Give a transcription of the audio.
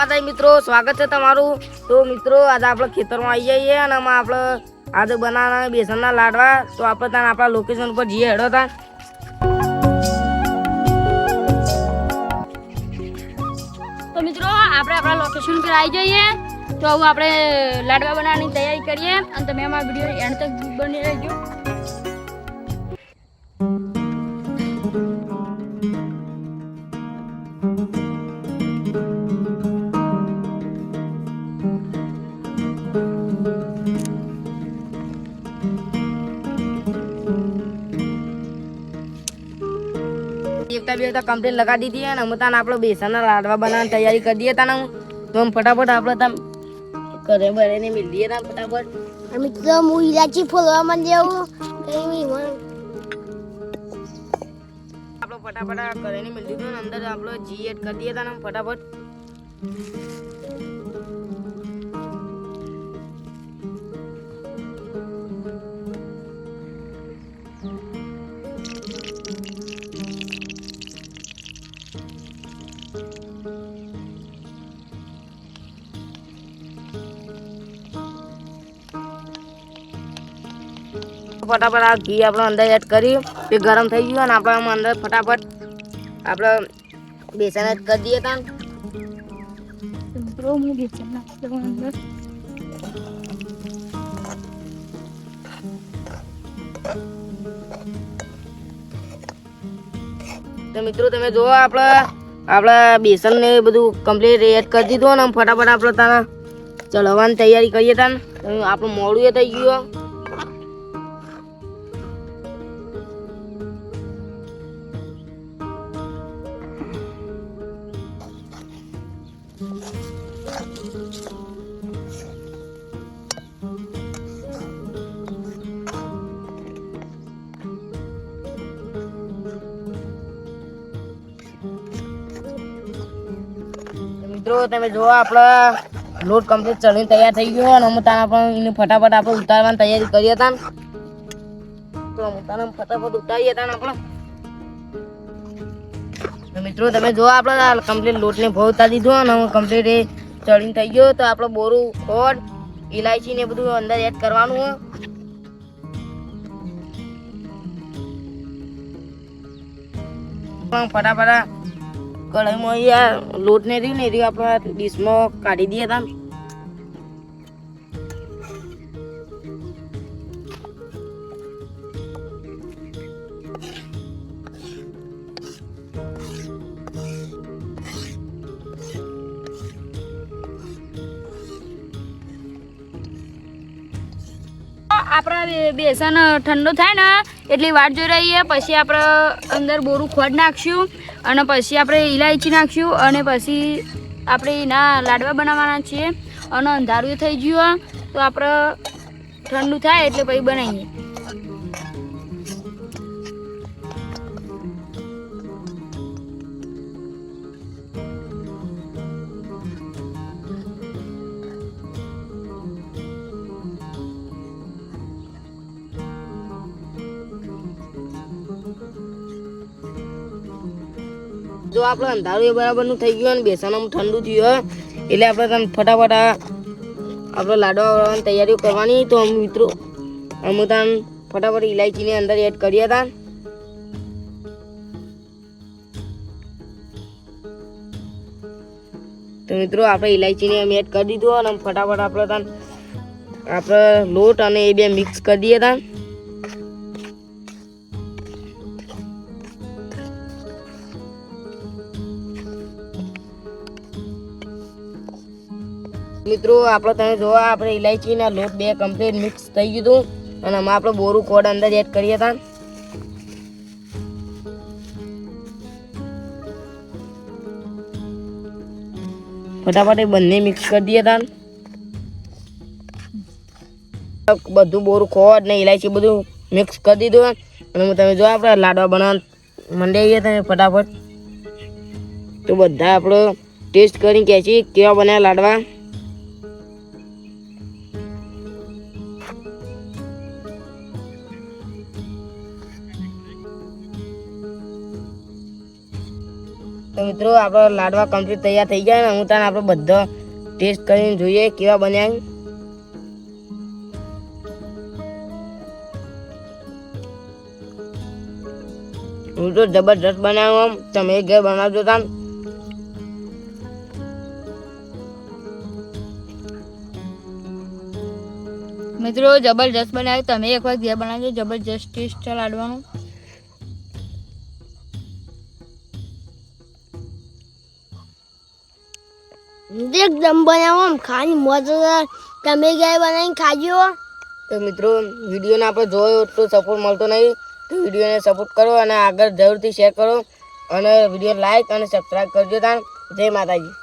માતાજી મિત્રો, સ્વાગત છે તમારું. તો મિત્રો, આજે આપણે ખેતરમાં આવી જઈએ અને આમાં આપણે આજે બનાવવાના બેસનના લાડવા. તો આપણે ત્યાં આપણા લોકેશન ઉપર જઈએ હેડો ત્યાં. તો મિત્રો, આપણે આપણા લોકેશન પર આવી જઈએ. તો હવે આપણે લાડવા બનાવવાની તૈયારી કરીએ. અને તમે અમારા વીડિયો એન્ડ તક બની રહેજો. એકતા બે એકતા કમ્પ્લેન લગાવી દીધી અને અમે ત્યાં આપણે બેસનના લાડવા બનાવવાની તૈયારી કરી દઈએ ત્યાં તો ફટાફટ આપણે ત્યાં ઘરે બરે ને મિલ દઈએ ફટાફટ. અમે તો હું ઇલાચી ફોલવા માંડ્યો આપણો ફટાફટ કરે ઘરે ને મિલ દીધું અંદર આપણે જી એડ કરી દઈએ ત્યાં ફટાફટ. ફટાફટ આ ઘી આપણે અંદર એડ કરી એ ગરમ થઈ ગયું અને આપણે આમાં અંદર ફટાફટ આપણે બેસન એડ કરી દઈએ તા મિત્રો હું બેસન નાખી દઉં અંદર. તો મિત્રો તમે જુઓ આપણે આપણે બેસન ને બધું કમ્પ્લીટ એડ કરી દીધું અને ફટાફટ આપણે ત્યાં ચડવાની તૈયારી કરીએ ત્યાં આપણું મોડું એ થઈ ગયું મિત્રો, તમે જુઓ આપણે લોટ કમ્પ્લીટ ચડીને તૈયાર થઈ ગયો અને અમે તારા પણ એને ફટાફટ આપણે ઉતારવાની તૈયારી કરી હતા તો અમે તારા ફટાફટ ઉતારીએ હતા આપણે. મિત્રો, તમે જુઓ આપણે કમ્પ્લીટ લોટને ભાવ ઉતારી દીધો અને હવે કમ્પ્લીટ એ ચડીને થઈ ગયો. તો આપણે બોરું, ખોડ ઇલાયચી ને બધું અંદર એડ કરવાનું હોય પણ ફટાફટ કઢાઈમાં અહીંયા લોટ ને રહ્યું ને રહ્યું આપણે ડીશમાં કાઢી દઈએ તા આપણા બેસન ઠંડો થાય ને, એટલી વાટ જોઈ રહીએ, પછી આપણે અંદર બોરું ખોડ નાખશું. અને પછી આપણે ઈલાયચી નાખ્યું અને પછી આપણે એના લાડવા બનાવવાના છીએ. અને અંધારું થઈ ગયું તો આપણે ઠંડુ થાય એટલે પછી બનાવીએ. જો આપણે અંધારું એ બરાબરનું થઈ ગયું બેસન આમ ઠંડુ થયું એટલે આપણે તને ફટાફટ આપણે લાડવા વાળવાની તૈયારીઓ કરવાની. તો અમે મિત્રો અમે તાન ફટાફટ ઇલાયચીની અંદર એડ કરીએ હતા તો મિત્રો આપણે ઇલાયચીને અમે એડ કરી દીધું, અને ફટાફટ આપણે તાન આપણે લોટ અને એ બે મિક્સ કરી દઈએ તા. મિત્રો, આપણે તમે જોવા, આપણે ઇલાયચીના લોટ બે કમ્પ્લીટ મિક્સ થઈ ગયું હતું. અને આમાં આપણે બોરું કોડ અંદર એડ કરીએ હતા. ફટાફટ એ બંને મિક્સ કરી દઈએ હતા. બધું બોરું ખોડ ને ઇલાયચી બધું મિક્સ કરી દીધું અને તમે જો આપણે લાડવા બનાવ મંડાઈએ તમે ફટાફટ. તો બધા આપણો ટેસ્ટ કરીને કહે છે કેવા બન્યા લાડવા. તો મિત્રો, આપણો લાડવા કમ્પ્લીટ તૈયાર થઈ ગયા ને, હું તને આપણે બધા ટેસ્ટ કરીને જોઈએ કેવા બન્યા હું તો જબરજસ્ત બનાવ્યો આમ. તમે ઘર બનાવજો તાન. મિત્રો, જબરજસ્ત બનાવ્યું. તમે એક વાર ઘેર બનાવજો, જબરજસ્ત ટેસ્ટ લાડવાનું. એકદમ બનાવો આમ ખાવાની મજા. તમે ક્યાંય બનાવીને ખાજો. તો મિત્રો, વિડીયોને આપણે જોયો તો સપોર્ટ મળતો નહીં, તો વિડીયોને સપોર્ટ કરો અને આગળ જરૂરથી શેર કરો. અને વીડિયો લાઈક અને સબસ્ક્રાઈબ કરજો તાન જય માતાજી.